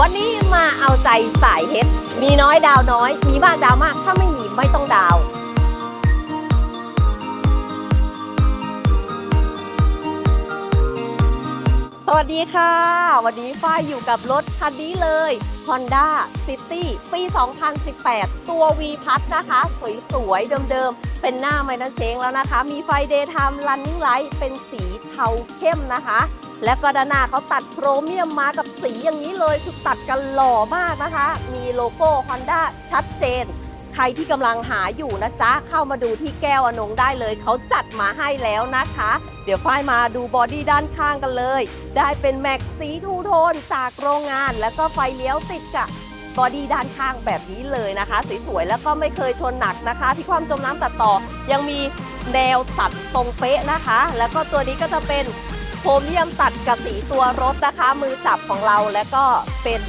วันนี้มาเอาใจสายเฮดมีน้อยดาวน้อย มีมากดาวมาก ถ้าไม่มีไม่ต้องดาวสวัสดีค่ะ วันนี้ฝ้ายอยู่กับรถคันนี้เลย Honda City ปี 2018 ตัว V พัทนะคะ สวยๆ เดิมๆ เป็นหน้าไมนันเชงแล้วนะคะ มีไฟ Daytime Running Light เป็นสีเทาเข้มนะคะ และก็ด้านหน้าเขาตัดโครเมียมมากับสีอย่างนี้เลยคือตัดกันหล่อมากนะคะ มีโลโก้ Honda ชัดเจน ใครที่กำลังหาอยู่นะจ๊ะ เข้ามาดูที่แก้วอนงได้เลย เขาจัดมาให้แล้วนะคะ เดี๋ยวฝ้ายมาดูบอดี้ด้านข้างกันเลย ได้เป็นแม็กสีทูโทนจากโรงงาน แล้วก็ไฟเลี้ยวติดกับบอดี้ด้านข้างแบบนี้เลยนะคะสวยๆแล้วก็ไม่เคยชนหนักนะคะ ที่ความจมน้ำตัดต่อ ยังมีแนวตัดตรงเป๊ะนะคะ แล้วก็ตัวนี้ก็จะเป็น รเมียมตัดกับสีตัวรถนะคะ มือจับของเราแล้วก็เป็น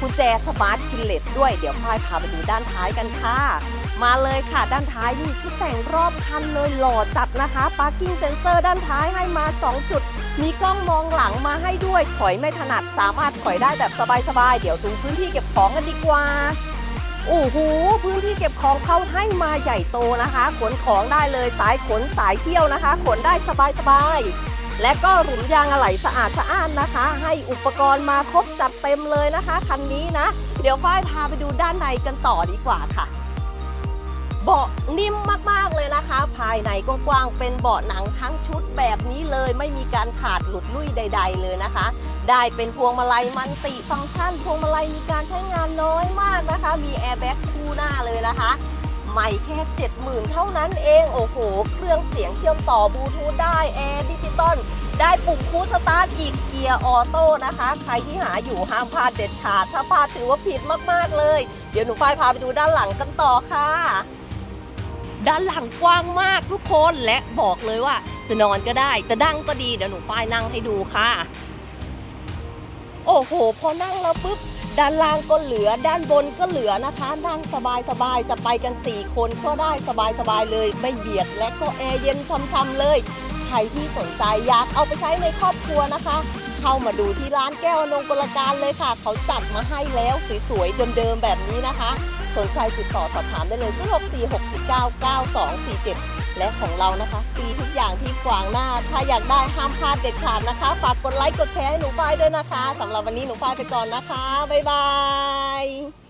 กุญแจสมาร์ทคินเลสด้วย เดี๋ยวพ่ายพาไปดูด้านท้ายกันค่ะ มาเลยค่ะด้านท้ายนี่ชุดแต่งรอบคันเลยหล่อจัดนะคะ Parking Sensor ด้านท้ายให้มา 2 จุด มีกล้องมองหลังมาให้ด้วย ถอยไม่ถนัดสามารถถอยได้แบบสบายๆ เดี๋ยวดูพื้นที่เก็บของกันดีกว่าโอ้โหพื้นที่เก็บของเขาให้มาใหญ่โตนะคะ ขนของได้เลยสายขนสายเที่ยวนะคะ ขนได้สบายๆ และก็หลุมยางอะไหล่สะอาดสะอ้านนะคะ ให้อุปกรณ์มาครบจัดเต็มเลยนะคะคันนี้นะ เดี๋ยวฝ้ายพาไปดูด้านในกันต่อดีกว่าค่ะ เบาะนิ่มมากๆเลยนะคะ ภายในกว้างๆเป็นเบาะหนังทั้งชุดแบบนี้เลยไม่มีการขาดหลุดลุ่ยใด ๆ เลยนะคะ ได้เป็นพวงมาลัยมันติฟังก์ชัน พวงมาลัยมีการใช้งานน้อยมากนะคะ มีแอร์แบ็กคู่หน้าเลยนะคะ ใหม่แค่ 70,000 เท่านั้นเอง โอ้โห เครื่องเสียงเชื่อมต่อบลูทูธได้แอร์ดิจิตอลได้ปุ่มคูสตาร์ทอีกเกียร์ออโต้นะคะ ใครที่หาอยู่ห้ามพลาดเด็ดขาด ถ้าพลาดถือว่าผิดมาก ๆ เลย เดี๋ยวหนูฝ้ายพาไปดูด้านหลังกันต่อค่ะ ด้านหลังกว้างมากทุกคนและบอกเลยว่า จะนอนก็ได้จะนั่งก็ดีเดี๋ยวหนูฝ้ายนั่งให้ดูค่ะ โอ้โห พอนั่งแล้วปุ๊บด้านล่างก็เหลือด้านบนก็เหลือนะคะ นั่งสบายสบายๆจะไปกัน 4 คนก็ได้สบายสบายๆเลย ไม่เบียดและก็แอร์เย็นช่ำๆเลย ใครที่สนใจอยากเอาไปใช้ในครอบครัวนะคะ เข้ามาดูที่ร้านแก้วนงกลการเลยค่ะ เขาจัดมาให้แล้วสวยๆเดิมๆแบบนี้นะคะ สนใจติดต่อสอบถามได้เลยที่6 4 6 9 9 2 4 7 และของเรานะคะฟรีทุกอย่างที่ขวางหน้า ถ้าอยากได้ห้ามพลาดเด็ดขาดนะคะ ฝากกดไลค์กดแชร์ให้หนูฝ้ายด้วยนะคะสำหรับวันนี้หนูฝ้ายไปก่อนนะคะ บ๊ายบาย